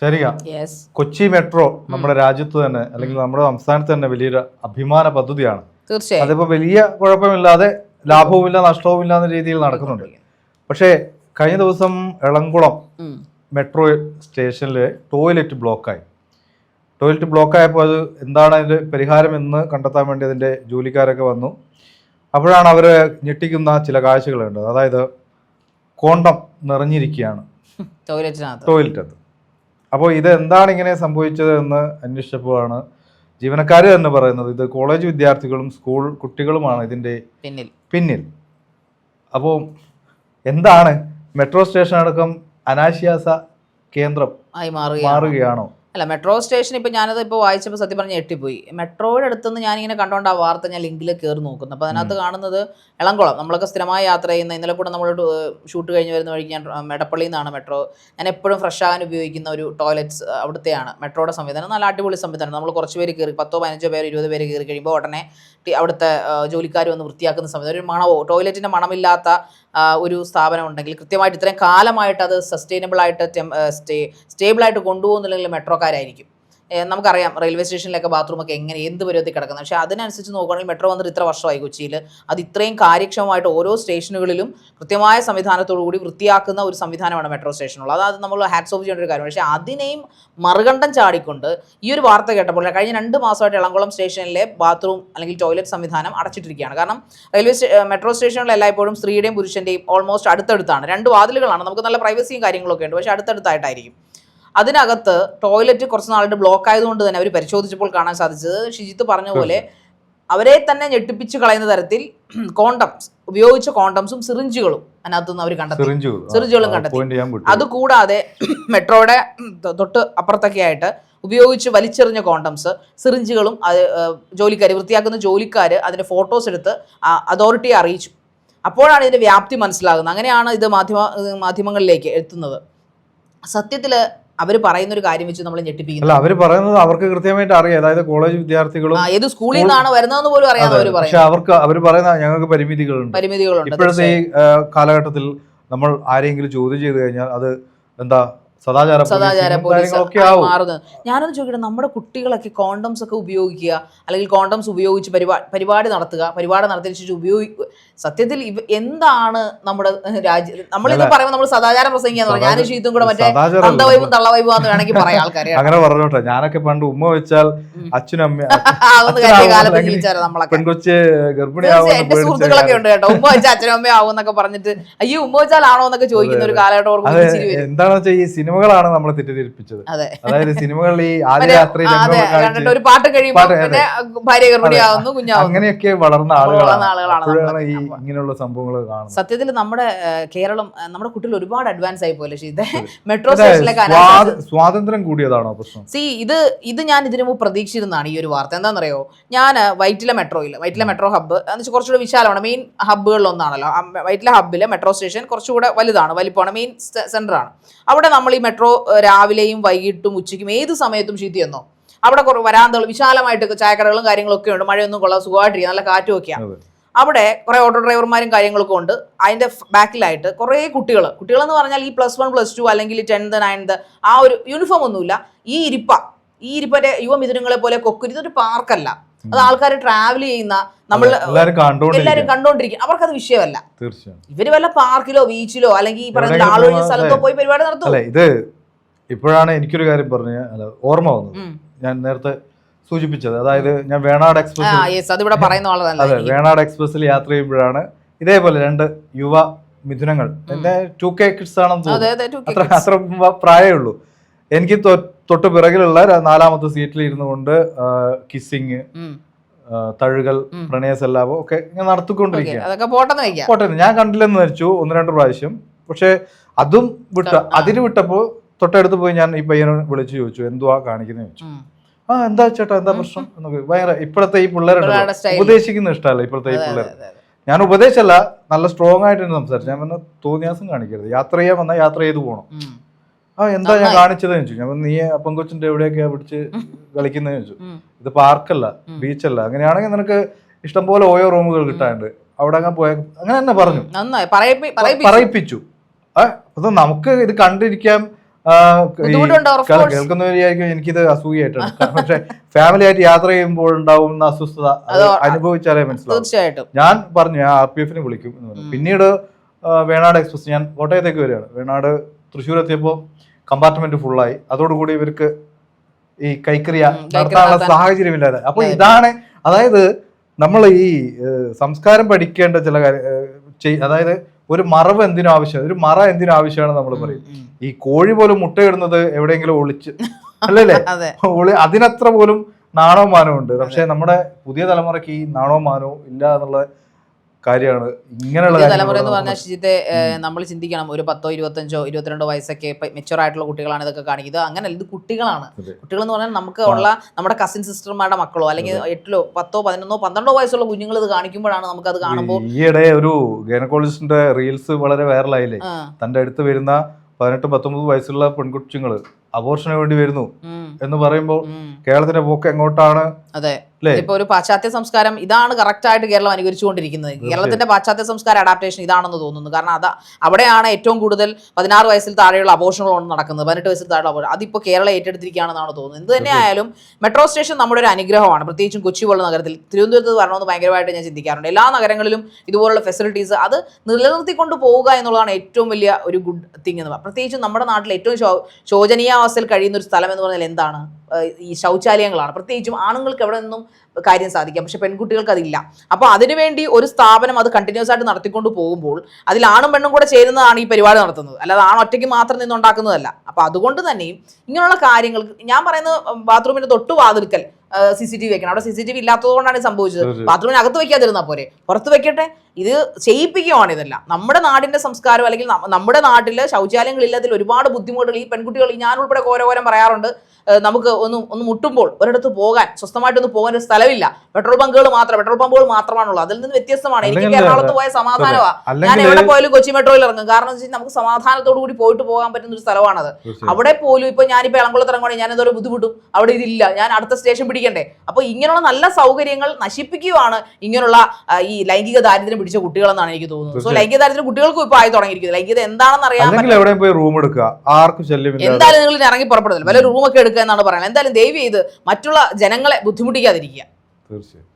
ശരിയാ. Yes Kochi metro നമ്മുടെ രാജ്യത്ത് തന്നെ അല്ലെങ്കിൽ നമ്മുടെ സംസ്ഥാനത്ത് തന്നെ വലിയൊരു അഭിമാന പദ്ധതിയാണ്. തീർച്ചയായും. അതിപ്പോ വലിയ കുഴപ്പമില്ലാതെ ലാഭവുമില്ല നഷ്ടവുമില്ല എന്ന രീതിയിൽ നടക്കുന്നുണ്ട്. പക്ഷേ കഴിഞ്ഞ ദിവസം എളംകുളം മെട്രോ സ്റ്റേഷനിലെ ടോയ്ലറ്റ് ബ്ലോക്കായി. ടോയ്ലറ്റ് ബ്ലോക്കായപ്പോൾ അത് എന്താണ് അതിന്റെ പരിഹാരം എന്ന് കണ്ടെത്താൻ വേണ്ടി അതിന്റെ ജോലിക്കാരൊക്കെ വന്നു. അപ്പോഴാണ് അവർ ഞെട്ടിക്കുന്ന ചില കാഴ്ചകളുണ്ട് അതായത് കോണ്ടം നിറഞ്ഞിരിക്കുകയാണ് ടോയ്ലറ്റിനകത്ത്. ടോയ്ലറ്റത്ത് അപ്പോൾ ഇത് എന്താണ് ഇങ്ങനെ സംഭവിച്ചത് എന്ന് അന്വേഷിച്ചപ്പോഴാണ് ജീവനക്കാർ തന്നെ പറയുന്നത്. ഇത് കോളേജ് വിദ്യാർത്ഥികളും സ്കൂൾ കുട്ടികളുമാണ് ഇതിന്റെ പിന്നിൽ. പിന്നിൽ. അപ്പോൾ എന്താണ്? മെട്രോ സ്റ്റേഷൻ അടക്കം അനാശ്വാസ കേന്ദ്രം മാറുകയാണോ? അല്ല മെട്രോ സ്റ്റേഷൻ ഇപ്പോൾ ഞാനത് ഇപ്പോൾ വായിച്ചപ്പോൾ സത്യം പറഞ്ഞ് ഞെട്ടിപ്പോയി. മെട്രോയുടെ അടുത്തുനിന്ന് ഞാനിങ്ങനെ കണ്ടോണ്ട് ആ വാർത്ത ഞാൻ ലിങ്കിൽ കയറി നോക്കുന്നു. അപ്പോൾ അതിനകത്ത് കാണുന്നത് എളംകുളം. നമ്മളൊക്കെ സ്ഥിരമായി യാത്ര ചെയ്യുന്ന ഇന്നലെ കൂടെ നമ്മൾ ഷൂട്ട് കഴിഞ്ഞ് വരുന്ന വഴിക്ക് ഞാൻ മെടപ്പള്ളിയിൽ നിന്നാണ് മെട്രോ. ഞാൻ എപ്പോഴും ഫ്രഷ് ആകാൻ ഉപയോഗിക്കുന്ന ഒരു ടോയ്ലറ്റ്സ് അവിടുത്തെയാണ്. മെട്രോയുടെ സംവിധാനം. നല്ല അടിപൊളി സംവിധാനം. നമ്മൾ കുറച്ച് പേര് കയറി പത്തോ പതിനഞ്ചോ പേര് ഇരുപത് പേര് കയറി കഴിയുമ്പോൾ ഉടനെ അവിടുത്തെ ജോലിക്കാർ വന്ന് വൃത്തിയാക്കുന്ന സംവിധാനം ഒരു മണമോ ടോയ്ലറ്റിന്റെ മണമില്ലാത്ത ഒരു സ്ഥാപനം ഉണ്ടെങ്കിൽ കൃത്യമായിട്ട് ഇത്രയും കാലമായിട്ട് അത് സസ്റ്റൈനബിൾ ആയിട്ട് ടെം- സ്റ്റേ സ്റ്റേബിൾ ആയിട്ട് കൊണ്ടുപോകുന്നില്ലെങ്കിൽ മെട്രോക്കാരായിരിക്കും. നമുക്കറിയാം റെയിൽവേ സ്റ്റേഷനിലൊക്കെ ബാത്റൂം ഒക്കെ എങ്ങനെ എന്ത് പരുവത്തിൽ കിടക്കുന്നത് പക്ഷേ അതിനനുസരിച്ച് നോക്കുകയാണെങ്കിൽ മെട്രോ വന്നിട്ട് ഇത്ര വർഷമായി കൊച്ചിയിൽ. അത് ഇത്രയും കാര്യക്ഷമമായിട്ട് ഓരോ സ്റ്റേഷനുകളിലും കൃത്യമായ സംവിധാനത്തോടു കൂടി വൃത്തിയാക്കുന്ന ഒരു സംവിധാനമാണ് മെട്രോ സ്റ്റേഷനുള്ളത്. അത് നമ്മൾ ഹാറ്റ്സ് ഓഫ് ചെയ്യേണ്ട ഒരു കാര്യം പക്ഷേ അതിനെയും മറുകണ്ഠം ചാടിക്കൊണ്ട് ഈ ഒരു വാർത്ത കേട്ടപ്പോൾ കഴിഞ്ഞ രണ്ട് മാസമായിട്ട് എളംകുളം സ്റ്റേഷനിലെ ബാത്റൂം അല്ലെങ്കിൽ ടോയ്ലറ്റ് സംവിധാനം അടച്ചിട്ടിരിക്കുകയാണ്. കാരണം റെയിൽവേ മെട്രോ സ്റ്റേഷനിൽ എല്ലായ്പ്പോഴും സ്ത്രീയുടെയും പുരുഷന്റെയും ഓൾമോസ്റ്റ് അടുത്തടുത്താണ്. രണ്ട് വാതിലുകളാണ്. നമുക്ക് നല്ല പ്രൈവസിയും കാര്യങ്ങളൊക്കെ ഉണ്ട്. പക്ഷേ അടുത്തടുത്തായിട്ടായിരിക്കും. അതിനകത്ത് ടോയ്ലറ്റ് കുറച്ച് നാളായിട്ട് ബ്ലോക്ക് ആയതുകൊണ്ട് തന്നെ അവർ പരിശോധിച്ചപ്പോൾ കാണാൻ സാധിച്ചത്. ഷിജിത്ത് പറഞ്ഞ പോലെ അവരെ തന്നെ ഞെട്ടിപ്പിച്ച് കളയുന്ന തരത്തിൽ കോണ്ടംസ് ഉപയോഗിച്ച കോണ്ടംസും സിറിഞ്ചുകളും അതിനകത്തുനിന്ന് അവർ കണ്ടെത്തി. സിറിഞ്ചുകളും കണ്ടെത്തി. അതുകൂടാതെ മെട്രോയുടെ തൊട്ട് അപ്പുറത്തൊക്കെ ആയിട്ട് ഉപയോഗിച്ച് വലിച്ചെറിഞ്ഞ കോണ്ടംസ് സിറിഞ്ചുകളും ജോലിക്കാർ വൃത്തിയാക്കുന്ന ജോലിക്കാർ അതിന്റെ ഫോട്ടോസ് എടുത്ത് അതോറിറ്റിയെ അറിയിച്ചു. അപ്പോഴാണ് ഇതിന്റെ വ്യാപ്തി മനസ്സിലാകുന്നത്. അങ്ങനെയാണ് ഇത് മാധ്യമ മാധ്യമങ്ങളിലേക്ക് എത്തുന്നത്. സത്യത്തിൽ അവർ പറയുന്ന ഒരു കാര്യം വെച്ച് നമ്മൾ അല്ല അവർ പറയുന്നത് അവർക്ക് കൃത്യമായിട്ട് അറിയാം. അതായത് കോളേജ് വിദ്യാർത്ഥികളും ഏത് സ്കൂളിൽ നിന്നാണ് വരുന്നതെന്ന് പോലും അറിയാതെ അവർ പക്ഷെ അവർക്ക് അവർ പറയുന്ന ഞങ്ങൾക്ക് പരിമിതികളുണ്ട്. പരിമിതികളുണ്ട് ഇപ്പോഴത്തെ ഈ കാലഘട്ടത്തിൽ നമ്മൾ ആരെങ്കിലും ചോദ്യം ചെയ്തു കഴിഞ്ഞാൽ അത് എന്താ സദാചാര സദാചാര പോലീസ് മാറുന്നത്. ഞാനൊന്ന് ചോദിക്കട്ടെ നമ്മുടെ കുട്ടികളൊക്കെ കോണ്ടംസ് ഒക്കെ ഉപയോഗിക്കുക അല്ലെങ്കിൽ കോണ്ടംസ് ഉപയോഗിച്ച് പരിപാടി പരിപാടി നടത്തുക പരിപാടി നടത്തിയതിനു ശേഷം ഉപയോഗിക്കുക സത്യത്തിൽ ഇവ എന്താണ് നമ്മുടെ രാജ്യം നമ്മളിത്. പറയുമ്പോൾ നമ്മൾ സദാചാരം പ്രസംഗിക്കാന്ന് ഞാനും ഷീത്തും കൂടെ മറ്റേ തന്തവൈബും തള്ളവൈബും എന്ന് വേണമെങ്കിൽ പറയാം ആൾക്കാരെ അങ്ങനെ പറഞ്ഞോട്ടെ. ഞാനൊക്കെ പണ്ട് ഉമ്മ വെച്ചാൽ ഉം. അച്ഛനും അമ്മ അതൊന്ന് കഴിഞ്ഞ അച്ഛനാവും കാലത്ത് ജീവിച്ചാറ് നമ്മളൊക്കെ. പെൺകൊച്ച് തീർച്ചയായും എന്റെ സുഹൃത്തുക്കളൊക്കെ ഉണ്ട് കേട്ടോ. ഉമ്മ വെച്ചാൽ അച്ഛനും അമ്മയും ആവും എന്നൊക്കെ പറഞ്ഞിട്ട് അയ്യോ ഉമ്മ വെച്ചാലാണോ എന്നൊക്കെ ചോദിക്കുന്ന ഒരു കാലഘട്ടം എന്താണെന്ന് വെച്ചാൽ ഈ സിനിമകളാണ് നമ്മളെ തെറ്റിദ്ധരിപ്പിച്ചത്. അതായത് സിനിമകളിൽ ഈ ആദ്യ രാത്രി ഒരു പാട്ട് കഴിയുമ്പോൾ അങ്ങനെയൊക്കെ വളർന്ന ആളുകളാണ്. ഈ ഇങ്ങനെയുള്ള സംഭവങ്ങൾ കാണുന്നത്. സത്യത്തിൽ നമ്മുടെ കേരളം നമ്മുടെ കുട്ടികൾ ഒരുപാട് അഡ്വാൻസ് ആയി പോലെ ഇത് മെട്രോ അതെ, സ്വാതന്ത്ര്യം കൂടിയതാണോ പ്രശ്നം? സി ഇത് ഇത് ഞാൻ ഇതിനു മുമ്പ് പ്രതീക്ഷിച്ചിരുന്നതാണ് ഈ ഒരു വാർത്ത. എന്താണെന്നറിയോ? ഞാൻ വൈറ്റിലെ മെട്രോയിൽ വൈറ്റിലെ മെട്രോ ഹബ്ബ് എന്ന് വെച്ചാൽ കുറച്ചുകൂടെ വിശാലമാണ്. മെയിൻ ഹബ്ബുകളിലൊന്നാണല്ലോ. വൈറ്റില ഹബ്ബിലെ മെട്രോ സ്റ്റേഷൻ കുറച്ചുകൂടെ വലുതാണ് വലിപ്പമാണ് മെയിൻ സെന്ററാണ് അവിടെ നമ്മൾ ഈ മെട്രോ രാവിലെയും വൈകിട്ടും ഉച്ചയ്ക്കും ഏത് സമയത്തും ശീതിയെന്നോ എന്നോ അവിടെ കുറേ വരാന്തകൾ വിശാലമായിട്ട് ചായക്കടകളും കാര്യങ്ങളൊക്കെ ഉണ്ട്. മഴയൊന്നും കൊള്ളാം സുഖമായിട്ടിരിക്കുക നല്ല കാറ്റും ഒക്കെയാണ് അവിടെ കുറേ ഓട്ടോ ഡ്രൈവർമാരും കാര്യങ്ങളൊക്കെ ഉണ്ട്. അതിന്റെ ബാക്കിലായിട്ട് കുറേ കുട്ടികൾ. കുട്ടികളെന്ന് പറഞ്ഞാൽ ഈ പ്ലസ് വൺ പ്ലസ് ടു അല്ലെങ്കിൽ ടെൻത്ത് നയൻത്ത് ആ ഒരു യൂണിഫോം ഒന്നുമില്ല. ഈ ഇരിപ്പ ഈ ഇരിപ്പന്റെ യുവമിഥുനങ്ങളെ പോലെ കൊക്കുരി ഇതൊരു പാർക്കല്ല അത് ആൾക്കാർ ട്രാവൽ ചെയ്യുന്ന നമ്മൾ എല്ലാവരും കണ്ടോണ്ടിരിക്കും അവർക്ക് അവർക്കത് വിഷയമല്ല. തീർച്ചയായും. ഇവർ വല്ല പാർക്കിലോ ബീച്ചിലോ അല്ലെങ്കിൽ ഈ പറയുന്ന ആളൊഴിഞ്ഞ സ്ഥലത്തോ പോയി പരിപാടി നടത്തും ഇത് ഇപ്പോഴാണ് എനിക്കൊരു കാര്യം പറഞ്ഞ ഓർമ്മ വന്നത്. ഞാൻ നേരത്തെ സൂചിപ്പിച്ചത്. അതായത് ഞാൻ വേണാട് എക്സ്പ്രസ് അതിവിടെ പറയുന്ന അതെ വേണാട് എക്സ്പ്രസിൽ യാത്ര ചെയ്യുമ്പോഴാണ് ഇതേപോലെ രണ്ട് യുവ മിഥുനങ്ങൾ. എന്റെ ടു കെ കിഡ്സ് ആണെന്ന് തോന്നുന്നു. അതെ അത്ര പ്രായമുള്ളൂ പ്രായമേ ഉള്ളൂ. എനിക്ക് തൊട്ട് പിറകിലുള്ള നാലാമത്തെ സീറ്റിൽ ഇരുന്നു കൊണ്ട് കിസ്സിങ്. തഴുകൽ. പ്രണയസല്ലാപം ഒക്കെ ഇങ്ങനെ നടത്തിക്കൊണ്ടിരിക്കുകയാണ് നടത്തിക്കൊണ്ടിരിക്കുക പോട്ടെ ഞാൻ കണ്ടില്ലെന്ന് വെച്ചു ഒന്ന് രണ്ട് പ്രാവശ്യം പക്ഷെ അതും വിട്ട. അതിന് വിട്ടപ്പോ തൊട്ടടുത്ത് പോയി ഞാൻ ഈ പയ്യനെ വിളിച്ചു ചോദിച്ചു എന്തുവാ കാണിക്കുന്നത് ചോദിച്ചു. ആ എന്താ ചേട്ടാ എന്താ പ്രശ്നം എന്നൊക്കെ ഭയങ്കര ഇപ്പോഴത്തെ ഈ പിള്ളേരുണ്ടല്ലോ. ഉപദേശിക്കുന്ന ഇഷ്ടമല്ല ഇപ്പോഴത്തെ ഈ പിള്ളേർ. ഞാൻ ഉപദേശമല്ല നല്ല സ്ട്രോങ് ആയിട്ട് സംസാരിച്ചു ഞാൻ പറഞ്ഞ തോന്നിയാസം കാണിക്കരുത് യാത്ര ചെയ്യാൻ വന്നാൽ യാത്ര ചെയ്ത് പോകണം. ആ എന്താ ഞാൻ. കാണിച്ചത് ചോദിച്ചു. ഞാൻ നീ പെങ്കൊച്ചിന്റെ എവിടെയൊക്കെയാ പിടിച്ച് കളിക്കുന്നത് ചോദിച്ചു. ഇത് പാർക്കല്ല. ബീച്ചല്ല. അങ്ങനെയാണെങ്കിൽ നിനക്ക് ഇഷ്ടംപോലെ ഓയോ റൂമുകൾ കിട്ടാനുണ്ട്. അവിടെ അങ്ങ് പോയ അങ്ങനെ തന്നെ പറഞ്ഞു. പറയിപ്പിച്ചു. അത് നമുക്ക് ഇത് കണ്ടിരിക്കാം. ആ, ഈ ബുദ്ധിമുട്ടുണ്ട്, of കേൾ- course. കേൾക്കുന്നവരായിരിക്കും എനിക്കിത് അസൂയായിട്ടാണ് പക്ഷെ ഫാമിലി ആയിട്ട് യാത്ര ചെയ്യുമ്പോൾ ഉണ്ടാവുന്ന അസ്വസ്ഥത അനുഭവിച്ചാലേ മനസ്സിലാവും. തീർച്ചയായിട്ടും. ഞാൻ പറഞ്ഞു ഞാൻ ആർ പി എഫിനെ വിളിക്കും പിന്നീട് വേണാട് എക്സ്പ്രസ് ഞാൻ കോട്ടയത്തേക്ക് വരികയാണ്. വേണാട് തൃശ്ശൂർ എത്തിയപ്പോ കമ്പാർട്ട്മെന്റ് ഫുള്ളായി അതോടുകൂടി ഇവർക്ക് ഈ കൈക്കറിയ നടത്താനുള്ള സാഹചര്യമില്ലാതെ. അപ്പൊ ഇതാണ് അതായത് നമ്മൾ ഈ സംസ്കാരം പഠിക്കേണ്ട ചില കാര്യം അതായത് ഒരു മറവ് എന്തിനും ആവശ്യം ഒരു മറ എന്തിനും ആവശ്യമാണ് നമ്മൾ പറയും. ഈ കോഴി പോലും മുട്ടയിടുന്നത് എവിടെയെങ്കിലും ഒളിച്ച്. അല്ലല്ലേ? ഒളി അതിനത്ര പോലും നാണവമാനവും ഉണ്ട്. പക്ഷെ നമ്മുടെ പുതിയ തലമുറയ്ക്ക് ഈ നാണവമാനവും ഇല്ല എന്നുള്ള കാര്യമാണ് ഇങ്ങനെയുള്ള തലമുറ എന്ന് പറഞ്ഞാൽ ശുചിത്തെ നമ്മൾ ചിന്തിക്കണം ഒരു പത്തോ ഇരുപത്തഞ്ചോ ഇരുപത്തിരണ്ടോ വയസ്സൊക്കെ മെച്ചുവർ ആയിട്ടുള്ള കുട്ടികളാണ് ഇതൊക്കെ കാണിക്കുന്നത്. അങ്ങനല്ല ഇത് കുട്ടികളാണ്. കുട്ടികൾ എന്ന് പറഞ്ഞാൽ നമുക്ക് ഉള്ള നമ്മുടെ കസിൻ സിസ്റ്റർമാരുടെ മക്കളോ അല്ലെങ്കിൽ എട്ടിലോ പത്തോ പതിനൊന്നോ പന്ത്രണ്ടോ വയസ്സുള്ള കുഞ്ഞുങ്ങൾ ഇത് കാണിക്കുമ്പോഴാണ് നമുക്ക് അത് കാണുമ്പോൾ ഈയിടെ ഒരു ഗൈനക്കോളജിസ്റ്റിന്റെ റീൽസ് വളരെ വൈറലായില്ലേ തന്റെ അടുത്ത് വരുന്ന പതിനെട്ട് പത്തൊമ്പത് വയസ്സുള്ള പെൺകുട്ടികൾ അബോർഷന് വേണ്ടി വരുന്നു എന്ന് പറയുമ്പോൾ. കേരളത്തിന്റെ പോക്ക് എങ്ങോട്ടാണ്? അതെ? ഇപ്പൊ ഒരു പാശ്ചാത്യ സംസ്കാരം ഇതാണ് കറക്റ്റ് ആയിട്ട് കേരളം അനുകരിച്ചുകൊണ്ടിരിക്കുന്നത്. കേരളത്തിന്റെ പാശ്ചാത്യ സംസ്കാര അഡാപ്റ്റേഷൻ ഇതാണെന്ന് തോന്നുന്നു. കാരണം അത് അവിടെയാണ് ഏറ്റവും കൂടുതൽ പതിനാറ് വയസ്സിൽ താഴെയുള്ള അബോഷണങ്ങളാണ് നടക്കുന്നത്. പതിനെട്ട് വയസ്സിൽ താഴെയുള്ള അബോഷൻ അതിപ്പോൾ കേരളം ഏറ്റെടുത്തിരിക്കുകയാണെന്നാണ് തോന്നുന്നത്. എന്ത് തന്നെ ആയാലും മെട്രോ സ്റ്റേഷൻ നമ്മുടെ ഒരു അനുഗ്രഹമാണ്. പ്രത്യേകിച്ചും കൊച്ചി പോലുള്ള നഗരത്തിൽ. തിരുവനന്തപുരത്ത് വരണമെന്ന് ഭയങ്കരമായിട്ട് ഞാൻ ചിന്തിക്കാറുണ്ട്. എല്ലാ നഗരങ്ങളിലും ഇതുപോലുള്ള ഫെസിലിറ്റീസ് അത് നിലനിർത്തിക്കൊണ്ട് പോവുക എന്നുള്ളതാണ് ഏറ്റവും വലിയ ഒരു ഗുഡ് തിങ് എന്ന് പറയുന്നത് പ്രത്യേകിച്ചും നമ്മുടെ നാട്ടിൽ ഏറ്റവും ശോചനീയാവസ്ഥയിൽ കഴിയുന്ന ഒരു സ്ഥലം എന്ന് പറഞ്ഞാൽ എന്താണ്? ഈ ശൗചാലയങ്ങളാണ്. പ്രത്യേകിച്ചും ആണുങ്ങൾക്ക് എവിടെ നിന്നും കാര്യം സാധിക്കാം. പക്ഷെ പെൺകുട്ടികൾക്ക് അതില്ല. അപ്പോൾ അതിനുവേണ്ടി ഒരു സ്ഥാപനം അത് കണ്ടിന്യൂസ് ആയിട്ട് നടത്തിക്കൊണ്ട് പോകുമ്പോൾ അതിൽ ആണും പെണ്ണും കൂടെ ചേരുന്നതാണ് ഈ പരിപാടി നടത്തുന്നത്. അല്ലാതെ ആണ് ഒറ്റയ്ക്ക് മാത്രം നിന്നുണ്ടാക്കുന്നതല്ല അപ്പോൾ അതുകൊണ്ട് തന്നെയും ഇങ്ങനെയുള്ള കാര്യങ്ങൾ ഞാൻ പറയുന്നത് ബാത്റൂമിന്റെ തൊട്ടു വാതിൽക്കൽ സി സി ടി വി വെക്കണം അവിടെ സി സി ടി വി ഇല്ലാത്തതുകൊണ്ടാണ് കൊണ്ടാണ് സംഭവിച്ചത് ബാത്റൂമിനകത്ത് വെക്കാതിരുന്നാൽ പോരെ. പുറത്ത് വെക്കട്ടെ. ഇത് ചെയ്യിപ്പിക്കുകയാണ് ഇതെല്ലാം. നമ്മുടെ നാടിന്റെ സംസ്കാരം അല്ലെങ്കിൽ നമ്മുടെ നാട്ടിൽ ശൗചാലയങ്ങളില്ലാത്തതിൽ ഒരുപാട് ബുദ്ധിമുട്ടുകൾ ഈ പെൺകുട്ടികൾ ഞാൻ ഉൾപ്പെടെ ഓരോരം പറയാറുണ്ട്. നമുക്ക് ഒന്ന് ഒന്ന് മുട്ടുമ്പോൾ ഒരിടത്ത് പോകാൻ സ്വസ്ഥമായിട്ടൊന്ന് പോകാൻ ഒരു സ്ഥലമില്ല. പെട്രോൾ പമ്പുകൾ മാത്രം പെട്രോൾ പമ്പുകൾ മാത്രമാണുള്ളത് അതിൽ നിന്ന് വ്യത്യസ്തമാണ്. എനിക്ക് എറണാകുളത്ത് പോയ സമാധാനമാണ് ഞാൻ എവിടെ പോയാലും കൊച്ചി മെട്രോയിൽ ഇറങ്ങും. കാരണം വെച്ചാൽ നമുക്ക് സമാധാനത്തോടു കൂടി പോയിട്ട് പോകാൻ പറ്റുന്ന ഒരു സ്ഥലമാണത്. അവിടെ പോലും ഇപ്പൊ ഞാനിപ്പോ ഇളംകുളത്ത് ഇറങ്ങുവാണെങ്കിൽ ഞാൻ എന്തോ ബുദ്ധിമുട്ടും. അവിടെ ഇതില്ല. ഞാൻ അടുത്ത സ്റ്റേഷൻ പിടിക്കണ്ടേ? അപ്പൊ ഇങ്ങനെയുള്ള നല്ല സൗകര്യങ്ങൾ നശിപ്പിക്കുകയാണ് ഇങ്ങനെയുള്ള ഈ ലൈംഗിക ദാരിദ്ര്യം പിടിച്ച കുട്ടികളെന്നാണ് എനിക്ക് തോന്നുന്നത്. സോ ലൈംഗിക ദാരിദ്ര്യം കുട്ടികൾക്കും ഇപ്പോൾ ആയി തുടങ്ങിയിരിക്കുന്നത് ലൈംഗികത എന്താണെന്ന് അറിയാൻ ശല്യമില്ല എന്തായാലും നിങ്ങൾ ഇറങ്ങി പുറപ്പെടുന്നില്ല. വല്ല റൂമൊക്കെ എടുക്കുക എന്നാണ് പറയുന്നത്. എന്തായാലും ദയവ് ചെയ്ത് മറ്റുള്ള ജനങ്ങളെ ബുദ്ധിമുട്ടിക്കാതിരിക്കുക. തീർച്ചയായും.